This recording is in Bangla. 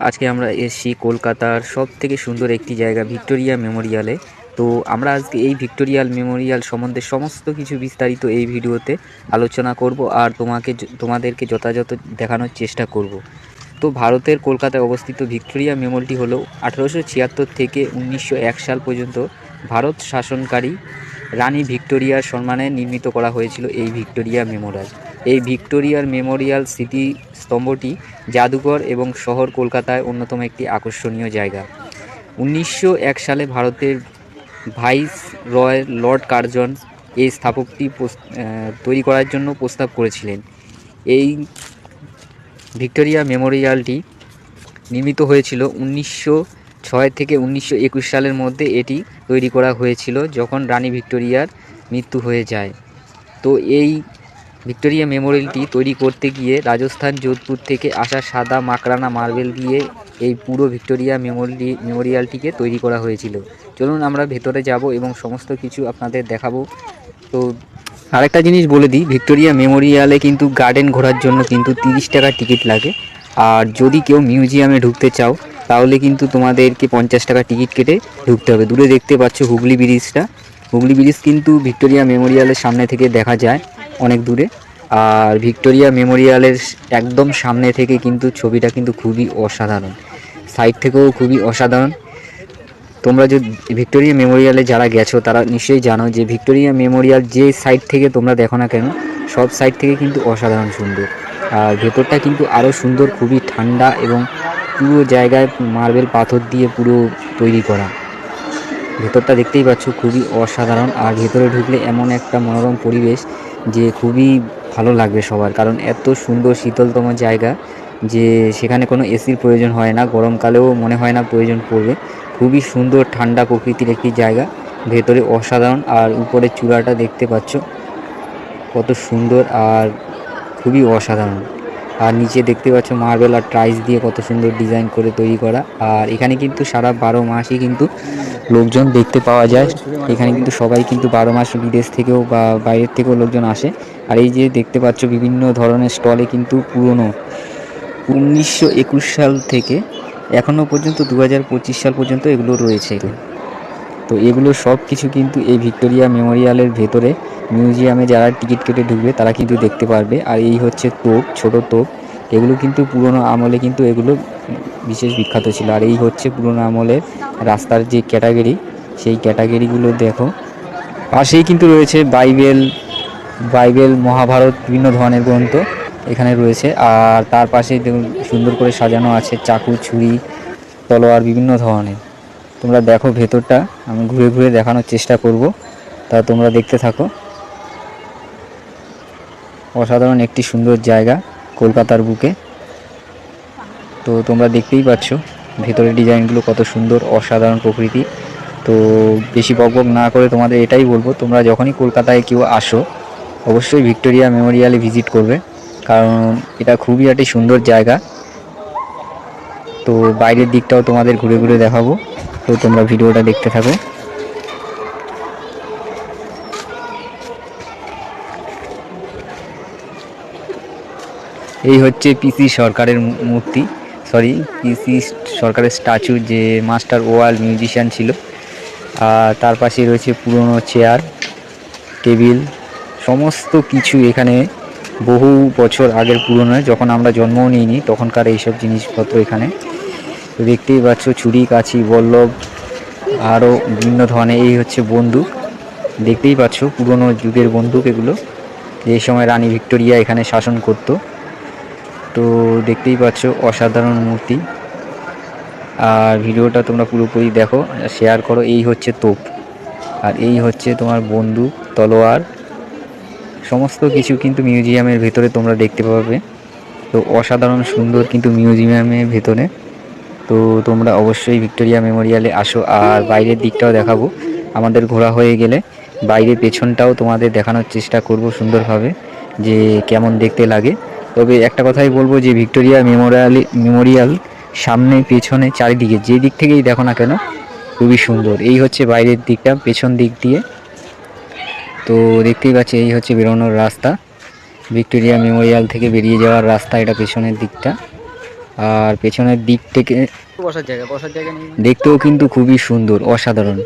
আজকে আমরা এসেছি কলকাতার সব থেকে সুন্দর একটি জায়গা, ভিক্টোরিয়া মেমোরিয়ালে। তো আমরা আজকে এই ভিক্টোরিয়াল মেমোরিয়াল সম্বন্ধে সমস্ত কিছু বিস্তারিত এই ভিডিওতে আলোচনা করব আর তোমাকে তোমাদেরকে যথাযথ দেখানোর চেষ্টা করব। তো ভারতের কলকাতায় অবস্থিত ভিক্টোরিয়া মেমোরিয়ালটি হলো আঠারোশো ছিয়াত্তর থেকে উনিশশো এক সাল পর্যন্ত ভারত শাসনকারী রানী ভিক্টোরিয়ার সম্মানে নির্মিত করা হয়েছিল এই ভিক্টোরিয়া মেমোরিয়াল। এই ভিক্টোরিয়ার মেমোরিয়াল স্মৃতি স্তম্ভটি জাদুঘর এবং শহর কলকাতায় অন্যতম একটি আকর্ষণীয় জায়গা। উনিশশো এক সালে ভারতের ভাইস রয় লর্ড কার্জন এই স্থাপকটি তৈরি করার জন্য প্রস্তাব করেছিলেন। এই ভিক্টোরিয়া মেমোরিয়ালটি নির্মিত হয়েছিল উনিশশো ছয় থেকে উনিশশো একুশ সালের মধ্যে এটি তৈরি করা হয়েছিল যখন রানী ভিক্টোরিয়ার মৃত্যু হয়ে যায়। তো এই ভিক্টোরিয়া মেমোরিয়ালটি তৈরি করতে গিয়ে রাজস্থান, যোধপুর থেকে আসা সাদা মাকড়ানা মার্বেল দিয়ে এই পুরো ভিক্টোরিয়া মেমোরি, মেমোরিয়ালটিকে তৈরি করা হয়েছিল। চলুন আমরা ভেতরে যাব এবং সমস্ত কিছু আপনাদের দেখাবো। তো আরেকটা জিনিস বলে দিই, ভিক্টোরিয়া মেমোরিয়ালে কিন্তু গার্ডেন ঘোরার জন্য কিন্তু তিরিশ টাকা টিকিট লাগে। আর যদি কেউ মিউজিয়ামে ঢুকতে চাও, তাহলে কিন্তু তোমাদেরকে পঞ্চাশ টাকা টিকিট কেটে ঢুকতে হবে। দূরে দেখতে পাচ্ছ হুগলি ব্রিজটা। হুগলি ব্রিজ কিন্তু ভিক্টোরিয়া মেমোরিয়ালের সামনে থেকে দেখা যায়। অনেক দূরে। আর ভিক্টোরিয়া মেমোরিয়ালের একদম সামনে থেকে কিন্তু ছবিটা কিন্তু খুবই অসাধারণ। সাইড থেকেও খুবই অসাধারণ। তোমরা যদি ভিক্টোরিয়া মেমোরিয়ালে যারা গেছো, তারা নিশ্চয়ই জানো যে ভিক্টোরিয়া মেমোরিয়াল যে সাইড থেকে তোমরা দেখো না কেন, সব সাইড থেকে কিন্তু অসাধারণ সুন্দর। আর ভেতরটা কিন্তু আরও সুন্দর, খুবই ঠান্ডা এবং পুরো জায়গায় মার্বেল পাথর দিয়ে পুরো তৈরি করা। ভেতরটা দেখতেই পাচ্ছ খুবই অসাধারণ। আর ভেতরে ঢুকলে এমন একটা মনোরম পরিবেশ যে খুবই ভালো লাগবে সবার। কারণ এত সুন্দর শীতলতম জায়গা যে সেখানে কোনো এসির প্রয়োজন হয় না। গরমকালেও মনে হয় না প্রয়োজন পড়বে। খুবই সুন্দর ঠান্ডা প্রকৃতির একটি জায়গা। ভেতরে অসাধারণ আর উপরের চূড়াটা দেখতে পাচ্ছ। কত সুন্দর আর খুবই অসাধারণ। আর নিচে দেখতে পাচ্ছ মার্বেল আর টাইলস দিয়ে কত সুন্দর ডিজাইন করে তৈরি করা। আর এখানে কিন্তু সারা বারো মাসই কিন্তু লোকজন দেখতে পাওয়া যায়। এখানে কিন্তু সবাই কিন্তু বারো মাস বিদেশ থেকেও বা বাইরের থেকেও লোকজন আসে। আর এই যে দেখতে পাচ্ছ বিভিন্ন ধরনের স্টলে কিন্তু পুরনো। উনিশশো একুশ সাল থেকে এখনও পর্যন্ত দু হাজার পঁচিশ সাল পর্যন্ত এগুলো রয়েছে। তো এগুলো সব কিছু কিন্তু এই ভিক্টোরিয়া মেমোরিয়ালের ভেতরে, মিউজিয়ামে যারা টিকিট কেটে ঢুকবে তারা কিন্তু দেখতে পারবে। আর এই হচ্ছে তোপ, ছোট তোপ। এগুলো কিন্তু পুরনো আমলে কিন্তু এগুলো বিশেষ বিখ্যাত ছিল। আর এই হচ্ছে পুরনো আমলের রাস্তার যে ক্যাটাগরি, সেই ক্যাটাগরিগুলো দেখো। পাশেই কিন্তু রয়েছে বাইবেল বাইবেল মহাভারত, বিভিন্ন ধরনের গ্রন্থ এখানে রয়েছে। আর তার পাশে দেখুন, সুন্দর করে সাজানো আছে চাকু, ছুরি, তলোয়ার, বিভিন্ন ধরনের। তোমরা দেখো ভেতরটা, আমি ঘুরে ঘুরে দেখানোর চেষ্টা করব। তা তোমরা দেখতে থাকো। অসাধারণ একটি সুন্দর জায়গা। কলকাতার বুকে। তো তোমরা দেখতেই পাচ্ছ, ভেতরের ডিজাইনগুলো কত সুন্দর, অসাধারণ প্রকৃতি। তো বেশি বকবক না করে তোমাদের এটাই বলব, তোমরা যখনই কলকাতায় কেউ আসো, অবশ্যই ভিক্টোরিয়া মেমোরিয়ালে ভিজিট করবে, কারণ এটা খুবই একটি সুন্দর জায়গা। তো বাইরের দিকটাও তোমাদের ঘুরে ঘুরে দেখাবো, তো তোমরা ভিডিওটা দেখতে থাকো। এই হচ্ছে পিসি সরকারের মূর্তি সরি পিসি সরকারের স্ট্যাচু যে মাস্টার ওয়াল মিউজিশিয়ান ছিল। আর তার পাশে রয়েছে পুরনো চেয়ার টেবিল সমস্ত কিছু এখানে বহু বছর আগের পুরনো, যখন আমরা জন্মও নিইনি তখনকার এইসব জিনিসপত্র এখানে। দেখতেই পাচ্ছ ছুরি কাছি বল্লভ আরও বিভিন্ন ধরনের, এই হচ্ছে বন্দুক। দেখতেই পাচ্ছ পুরনো যুগের বন্দুক এগুলো। যে সময় রানী ভিক্টোরিয়া এখানে শাসন করতো তো দেখতেই পাচ্ছ অসাধারণ মূর্তি। আর ভিডিওটা তোমরা পুরোপুরি দেখো শেয়ার করো, এই হচ্ছে তোপ। আর এই হচ্ছে তোমার বন্দুক তলোয়ার, সমস্ত কিছু কিন্তু মিউজিয়ামের ভেতরে তোমরা দেখতে পাবে। তো অসাধারণ সুন্দর কিন্তু মিউজিয়ামের ভেতরে। তো তোমরা অবশ্যই ভিক্টোরিয়া মেমোরিয়ালে আসো, আর বাইরের দিকটাও দেখাবো। আমাদের ঘোরা হয়ে গেলে বাইরের পেছনটাও তোমাদের দেখানোর চেষ্টা করব সুন্দরভাবে, যে কেমন দেখতে লাগে। তবে একটা কথাই বলব যে ভিক্টোরিয়া মেমোরিয়াল মেমোরিয়াল সামনে পেছনে চারিদিকে যে দিক থেকেই দেখো না কেন খুবই সুন্দর। এই হচ্ছে বাইরের দিকটা পেছন দিক দিয়ে। তো দেখতেই পাচ্ছি এই হচ্ছে বেরোনোর রাস্তা। ভিক্টোরিয়া মেমোরিয়াল থেকে বেরিয়ে যাওয়ার রাস্তা এটা পেছনের দিকটা। আর পেছনের দিক থেকে বসার জায়গা বসার জায়গা দেখতেও কিন্তু খুবই সুন্দর অসাধারণ।